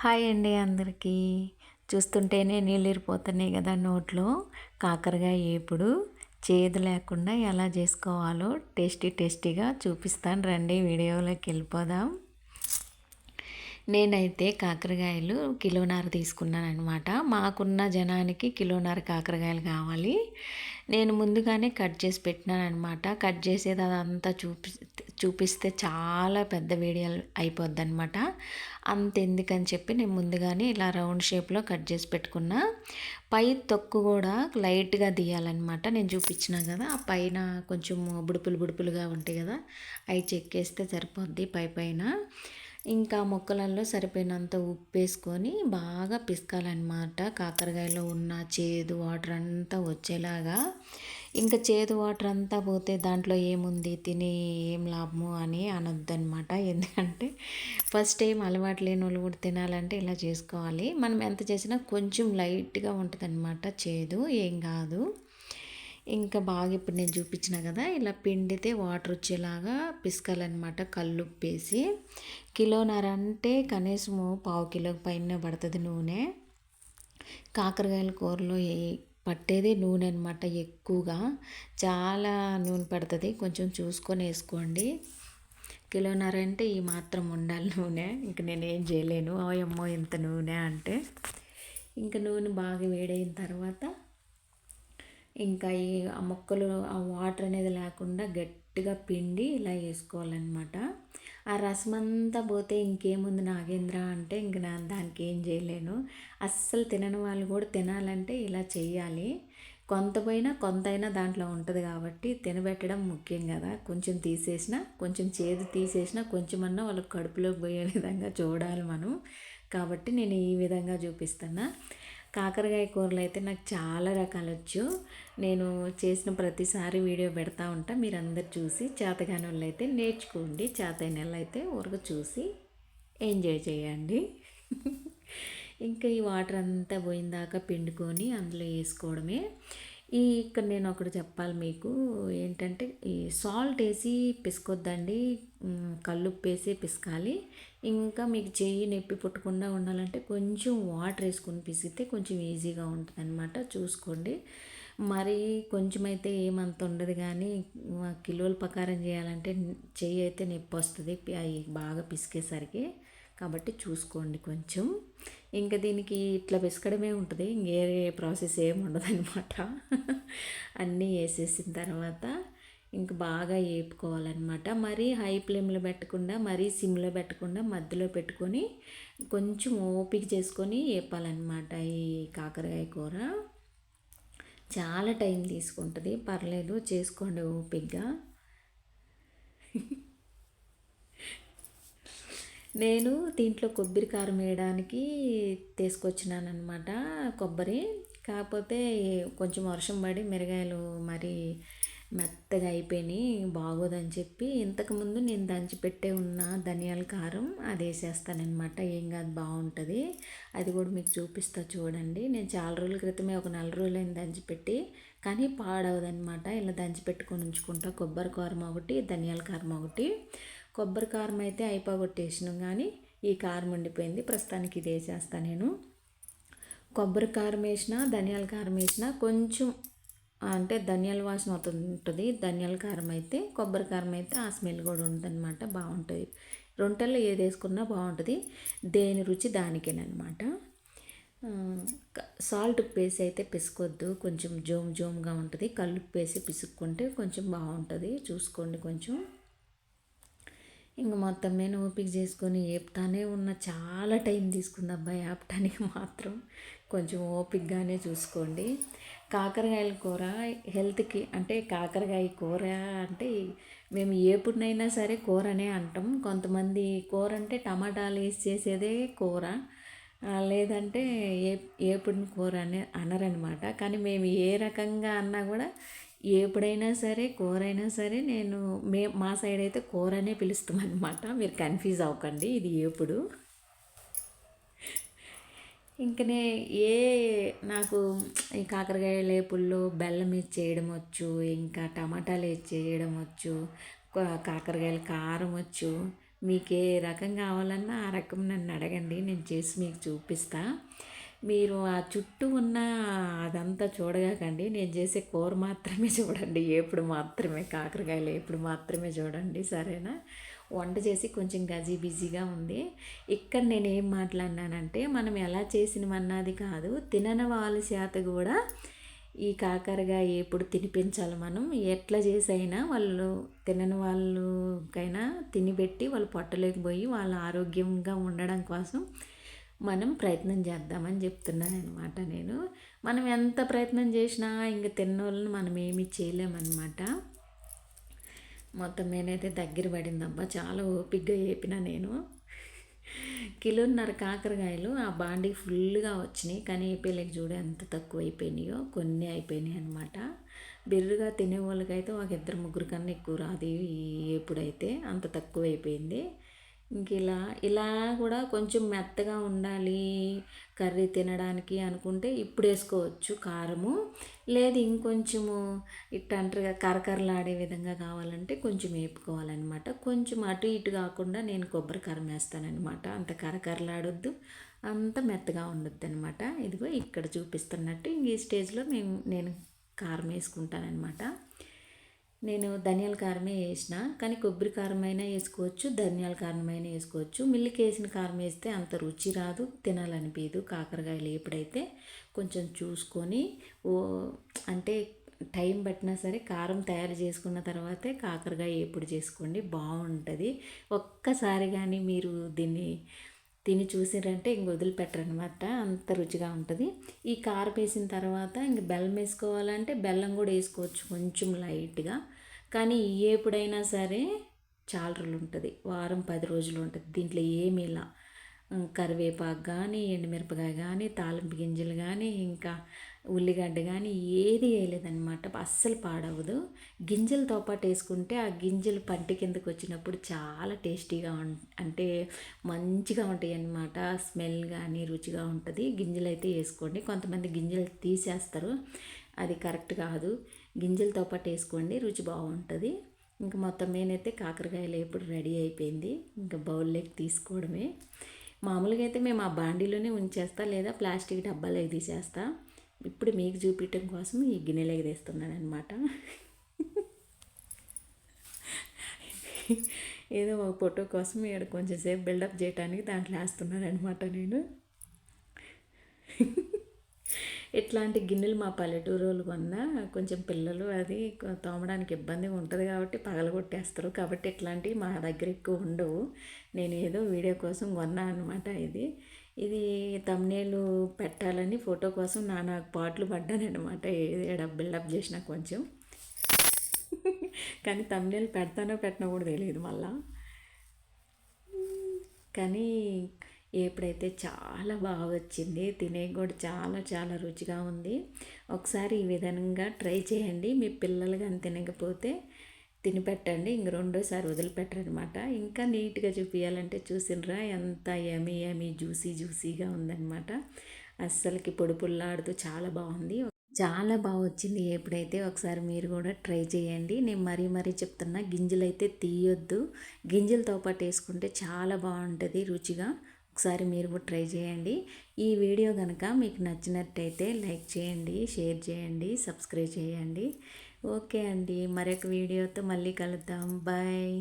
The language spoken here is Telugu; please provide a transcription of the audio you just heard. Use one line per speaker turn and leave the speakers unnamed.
హాయ్ అండి అందరికీ. చూస్తుంటేనే నీళ్ళిరిపోతున్నాయి కదా నోట్లో. కాకరకాయ ఏపుడు చేదు లేకుండా ఎలా చేసుకోవాలో టేస్టీ టేస్టీగా చూపిస్తాను రండి వీడియోలోకి వెళ్ళిపోదాం. నేనైతే కాకరకాయలు కిలోన్నర తీసుకున్నాను అనమాట మాకున్న జనానికి కిలోన్నర కాకరకాయలు కావాలి. నేను ముందుగానే కట్ చేసి పెట్టినాను అనమాట కట్ చేసేది అదంతా చూపి చూపిస్తే చాలా పెద్ద వీడియో అయిపోద్ది అనమాట అంత ఎందుకని చెప్పి నేను ముందుగానే ఇలా రౌండ్ షేప్లో కట్ చేసి పెట్టుకున్నా. పై తొక్కు కూడా లైట్గా తీయాలన్నమాట. నేను చూపించినా కదా ఆ పైన కొంచెం బుడుపులు బుడుపులుగా ఉంటాయి కదా అవి చెక్కేస్తే సరిపోద్ది పై పైన. ఇంకా మొక్కలలో సరిపోయినంత ఉప్పు వేసుకొని బాగా పిసకాలన్నమాట. కాకరకాయలో ఉన్న చేదు వాటర్ అంతా వచ్చేలాగా. ఇంకా చేదు వాటర్ అంతా పోతే దాంట్లో ఏముంది? తిని ఏం లాభము? అని అనొద్దనమాట ఎందుకంటే ఫస్ట్ టైం అలవాటు లేని వాళ్ళు కూడా తినాలంటే ఇలా చేసుకోవాలి. మనం ఎంత చేసినా కొంచెం లైట్గా ఉంటుందనమాట చేదు ఏం కాదు. ఇంకా బాగా ఇప్పుడు నేను చూపించిన కదా ఇలా పిండితే వాటర్ వచ్చేలాగా పిసకాలన్నమాట. కల్లుప్పేసి కిలోన్నర అంటే కనీసము పావు కిలో పైన పడుతుంది నూనె. కాకరకాయల కూరలో పట్టేది నూనె అనమాట ఎక్కువగా. చాలా నూనె పడుతుంది. కొంచెం చూసుకొని వేసుకోండి. కిలోన్నర అంటే ఈ మాత్రం ఉండాలి నూనె. ఇంక నేను ఏం చేయలేను. అమ్మో ఇంత నూనె అంటే. ఇంకా నూనె బాగా వేడైన తర్వాత ఇంకా ఈ ఆ మొక్కలు ఆ వాటర్ అనేది లేకుండా గట్టిగా పిండి ఇలా వేసుకోవాలన్నమాట. ఆ రసం అంతా పోతే ఇంకేముంది నాగేంద్ర అంటే ఇంక నా దానికి ఏం చేయలేను. అస్సలు తినని వాళ్ళు కూడా తినాలంటే ఇలా చేయాలి కొంత పోయినా కొంత అయినా దాంట్లో ఉంటుంది కాబట్టి తినబెట్టడం ముఖ్యం కదా. కొంచెం తీసేసినా కొంచెం చేదు తీసేసిన కొంచెమన్నా వాళ్ళకి కడుపులోకి పోయే విధంగా చూడాలి మనం. కాబట్టి నేను ఈ విధంగా చూపిస్తున్నా. కాకరకాయ కూరలు అయితే నాకు చాలా రకాలు వచ్చు. నేను చేసిన ప్రతిసారి వీడియో పెడతా ఉంటా. మీరు అందరు చూసి చేతగాని వాళ్ళు అయితే నేర్చుకోండి. చేతైన వాళ్ళు అయితే ఊరక చూసి ఎంజాయ్ చేయండి. ఇంకా ఈ వాటర్ అంతా పోయిందాక పిండుకొని అందులో వేసుకోవడమే. ఈ ఇక్కడ నేను ఒకటి చెప్పాలి మీకు. ఏంటంటే ఈ సాల్ట్ వేసి పిసుకొద్దండి. కల్లుప్పు వేసి పిసకాలి. ఇంకా మీకు చెయ్యి నొప్పి పుట్టకుండా ఉండాలంటే కొంచెం వాటర్ వేసుకొని పిసిగితే కొంచెం ఈజీగా ఉంటుంది అనమాట చూసుకోండి. మరి కొంచెం అయితే ఏమంత ఉండదు కానీ కిలోల ప్రకారం చేయాలంటే చెయ్యి అయితే నొప్పి వస్తుంది. అవి బాగా పిసికేసరికి. కాబట్టి చూసుకోండి కొంచెం. ఇంకా దీనికి ఇట్లా పిసకడమే ఉంటుంది. ఇంకేరే ప్రాసెస్ ఏమి ఉండదు అనమాట అన్నీ వేసేసిన తర్వాత ఇంక బాగా వేపుకోవాలన్నమాట మరీ హై ఫ్లేమ్లో పెట్టకుండా మరీ సిమ్లో పెట్టకుండా మధ్యలో పెట్టుకొని కొంచెం ఓపిక చేసుకొని వేపాలన్నమాట ఈ కాకరకాయ కూర. చాలా టైం తీసుకుంటుంది. పర్లేదు చేసుకోండి ఓపికగా నేను దీంట్లో కొబ్బరి కారం వేయడానికి తీసుకొచ్చినాను అనమాట కొబ్బరి. కాకపోతే కొంచెం వర్షం పడి మిరగాయలు మరి మెత్తగా అయిపోయినాయి బాగోదని చెప్పి ఇంతకుముందు నేను దంచి పెట్టే ఉన్న ధనియాల కారం అది వేసేస్తానమాట ఏం కాదు బాగుంటుంది. అది కూడా మీకు చూపిస్తా చూడండి. నేను చాలా రోజుల క్రితమే ఒక నెల రోజులైన దంచిపెట్టి కానీ పాడవదనమాట ఇలా దంచి పెట్టుకొని ఉంచుకుంటా. కొబ్బరి కారం ఒకటి ధనియాల కారం ఒకటి. కొబ్బరి కారం అయితే అయిపోగొట్టేసినాం కానీ ఈ కారం ఉండిపోయింది. ప్రస్తుతానికి ఇది వేసేస్తా నేను. కొబ్బరి కారం వేసిన ధనియాల కారం వేసిన కొంచెం అంటే ధనియాల వాసన ఉంటుంది ధనియాల కారం అయితే కొబ్బరి కారం అయితే ఆ స్మెల్ కూడా ఉంటుందన్నమాట బాగుంటుంది. రొంటల్లో ఏది వేసుకున్నా బాగుంటుంది. దేని రుచి దానికేనమాట సాల్ట్ ఉప్పేసి అయితే పిసుకొద్దు. కొంచెం జోమ్ జోమ్గా ఉంటుంది. కళ్ళు ఉప్పు పిసుక్కుంటే కొంచెం బాగుంటుంది. చూసుకోండి కొంచెం. ఇంక మొత్తం మీద ఓపిక చేసుకొని ఏపుతానే ఉన్న చాలా టైం తీసుకుంది అబ్బాయి ఆపటానికి మాత్రం. కొంచెం ఓపికగానే చూసుకోండి. కాకరకాయల కూర హెల్త్కి అంటే కాకరకాయ కూర అంటే మేము ఏపుడినైనా సరే కూరనే అంటాం. కొంతమంది కూర అంటే టమాటాలు వేసి చేసేదే కూర. లేదంటే ఏ ఏపుడిని కూర అనే అనరనమాట. కానీ మేము ఏ రకంగా అన్నా కూడా ఎప్పుడైనా సరే కూర అయినా సరే నేను మే మా సైడ్ అయితే కూర అనే పిలుస్తాం అనమాట మీరు కన్ఫ్యూజ్ అవ్వకండి ఇది ఎప్పుడు. ఇంకనే ఏ నాకు ఈ కాకరకాయ లేపుల్లో బెల్లం వేసి చేయడం వచ్చు ఇంకా టమాటాలు వేసి చేయడం వచ్చు కాకరకాయలు కారం వచ్చు. మీకు ఏ రకం కావాలన్నా ఆ రకం నన్ను అడగండి నేను చేసి మీకు చూపిస్తాను మీరు ఆ చుట్టూ ఉన్న అదంతా చూడగాకండి. నేను చేసే కూర మాత్రమే చూడండి. ఎప్పుడు మాత్రమే కాకరకాయలు ఎప్పుడు మాత్రమే చూడండి. సరేనా? వంట చేసి కొంచెం గజీ బిజీగా ఉంది. ఇక్కడ నేను ఏం మాట్లాడినానంటే మనం ఎలా చేసినమన్నది కాదు తినని వాళ్ళ చేత కూడా ఈ కాకరకాయ ఎప్పుడు తినిపించాలి మనం. ఎట్లా చేసైనా వాళ్ళు తినని వాళ్ళకైనా తినిపెట్టి వాళ్ళు పొట్టలేకపోయి వాళ్ళ ఆరోగ్యంగా ఉండడం కోసం మనం ప్రయత్నం చేద్దామని చెప్తున్నాను అనమాట నేను. మనం ఎంత ప్రయత్నం చేసినా ఇంక తిన్నోళ్ళని మనం ఏమీ చేయలేమన్నమాట. మొత్తం నేనైతే దగ్గర పడిందబ్బా. చాలా ఓపిక్గా వేపిన నేను. కిలోన్నర కాకరకాయలు ఆ బాండీ ఫుల్గా వచ్చినాయి. కానీ ఏపీలకి చూడ ఎంత తక్కువ అయిపోయినాయో కొన్ని అయిపోయినాయి అనమాట బిర్రుగా తినే వాళ్ళకైతే ఒక ఇద్దరు ముగ్గురు కన్నా ఎక్కువ రాదు ఎప్పుడైతే అంత తక్కువ అయిపోయింది ఇంక ఇలా ఇలా కూడా కొంచెం మెత్తగా ఉండాలి కర్రీ తినడానికి అనుకుంటే ఇప్పుడు వేసుకోవచ్చు కారము. లేదు ఇంకొంచెము ఇట్ట అంటారుగా కరకరలాడే విధంగా కావాలంటే కొంచెం వేపుకోవాలన్నమాట. కొంచెం అటు ఇటు కాకుండా నేను కొబ్బరి కారం వేస్తానన్నమాట. అంత కరకరలాడొద్దు అంత మెత్తగా ఉండొద్దు అనమాట ఇదిగో ఇక్కడ చూపిస్తున్నట్టు ఇంక ఈ స్టేజ్లో మేము నేను కారం వేసుకుంటానన్నమాట. నేను ధనియాల కారమే వేసిన కానీ కొబ్బరి కారం అయినా వేసుకోవచ్చు ధనియాల కారం అయినా వేసుకోవచ్చు. మిల్లికి వేసిన కారం వేస్తే అంత రుచి రాదు తినాలనిపించదు కాకరకాయలు ఎప్పుడైతే కొంచెం చూసుకొని ఓ అంటే టైం పట్టినా సరే కారం తయారు చేసుకున్న తర్వాతే కాకరకాయ ఎప్పుడు చేసుకోండి బాగుంటుంది. ఒక్కసారి కానీ మీరు దీన్ని తిని చూసారంటే ఇంక వదిలిపెట్టరనమాట అంత రుచిగా ఉంటుంది. ఈ కారం వేసిన తర్వాత ఇంక బెల్లం వేసుకోవాలంటే బెల్లం కూడా వేసుకోవచ్చు కొంచెం లైట్గా. కానీ ఎప్పుడైనా సరే చాలా రోజులు ఉంటుంది. వారం పది రోజులు ఉంటుంది. దీంట్లో ఏమీ ఇలా కరివేపాకు కానీ ఎండుమిరపకాయ కానీ తాలింపు గింజలు కానీ ఇంకా ఉల్లిగడ్డ కానీ ఏది వేయలేదన్నమాట. అస్సలు పాడవదు గింజలతో పాటు వేసుకుంటే ఆ గింజలు పంటి కిందకు వచ్చినప్పుడు చాలా టేస్టీగా అంటే మంచిగా ఉంటాయి అన్నమాట స్మెల్ కానీ రుచిగా ఉంటుంది. గింజలు అయితే వేసుకోండి. కొంతమంది గింజలు తీసేస్తారు. అది కరెక్ట్ కాదు. గింజలతో పాటు వేసుకోండి. రుచి బాగుంటుంది. ఇంకా మొత్తం నేనైతే కాకరకాయలు ఎప్పుడు రెడీ అయిపోయింది. ఇంకా బౌల్లోకి తీసుకోవడమే. మామూలుగా అయితే మేము ఆ బాండీలోనే ఉంచేస్తా లేదా ప్లాస్టిక్ డబ్బాలో తీసేస్తా ఇప్పుడు మీకు చూపించడం కోసం ఈ గిన్నెలో తీస్తున్నాను అనమాట ఏదో ఒక ఫోటో కోసం ఇక్కడ కొంచెం సేపు బిల్డప్ చేయడానికి దాంట్లో వేస్తున్నాను అనమాట నేను. ఇట్లాంటి గిన్నెలు మా పల్లెటూరు కొన్నా కొంచెం పిల్లలు అది తోమడానికి ఇబ్బందిగా ఉంటుంది కాబట్టి పగలగొట్టేస్తారు. కాబట్టి ఇట్లాంటివి మా దగ్గర ఎక్కువ ఉండవు. నేను ఏదో వీడియో కోసం కొన్నా అనమాట ఇది. ఇది తమ్నేలు పెట్టాలని ఫోటో కోసం నానా పాటలు పడ్డానమాట బిల్డప్ చేసిన కొంచెం. కానీ తమ్నేలు పెడతానో పెట్టినా కూడా తెలియదు మళ్ళా. కానీ ఎప్పుడైతే చాలా బాగా వచ్చింది తినే కూడా చాలా చాలా రుచిగా ఉంది. ఒకసారి ఈ విధంగా ట్రై చేయండి. మీ పిల్లలు కానీ తినకపోతే తిని పెట్టండి ఇంక రెండోసారి వదిలిపెట్టరనమాట. ఇంకా నీట్గా చూపించాలంటే చూసినరా ఎంత యమీ యమీ జ్యూసీ జ్యూసీగా ఉందన్నమాట అస్సలకి పొడి పుల్లాడుతూ చాలా బాగుంది. చాలా బాగా వచ్చింది ఎప్పుడైతే ఒకసారి మీరు కూడా ట్రై చేయండి. నేను మరీ మరీ చెప్తున్నా గింజలు అయితే తీయొద్దు. గింజలతో పాటు వేసుకుంటే చాలా బాగుంటుంది రుచిగా. ఒకసారి మీరు కూడా ట్రై చేయండి. ఈ వీడియో కనుక మీకు నచ్చినట్టయితే లైక్ చేయండి షేర్ చేయండి సబ్స్క్రైబ్ చేయండి. ఓకే అండి. మరొక వీడియోతో మళ్ళీ కలుద్దాం. బాయ్.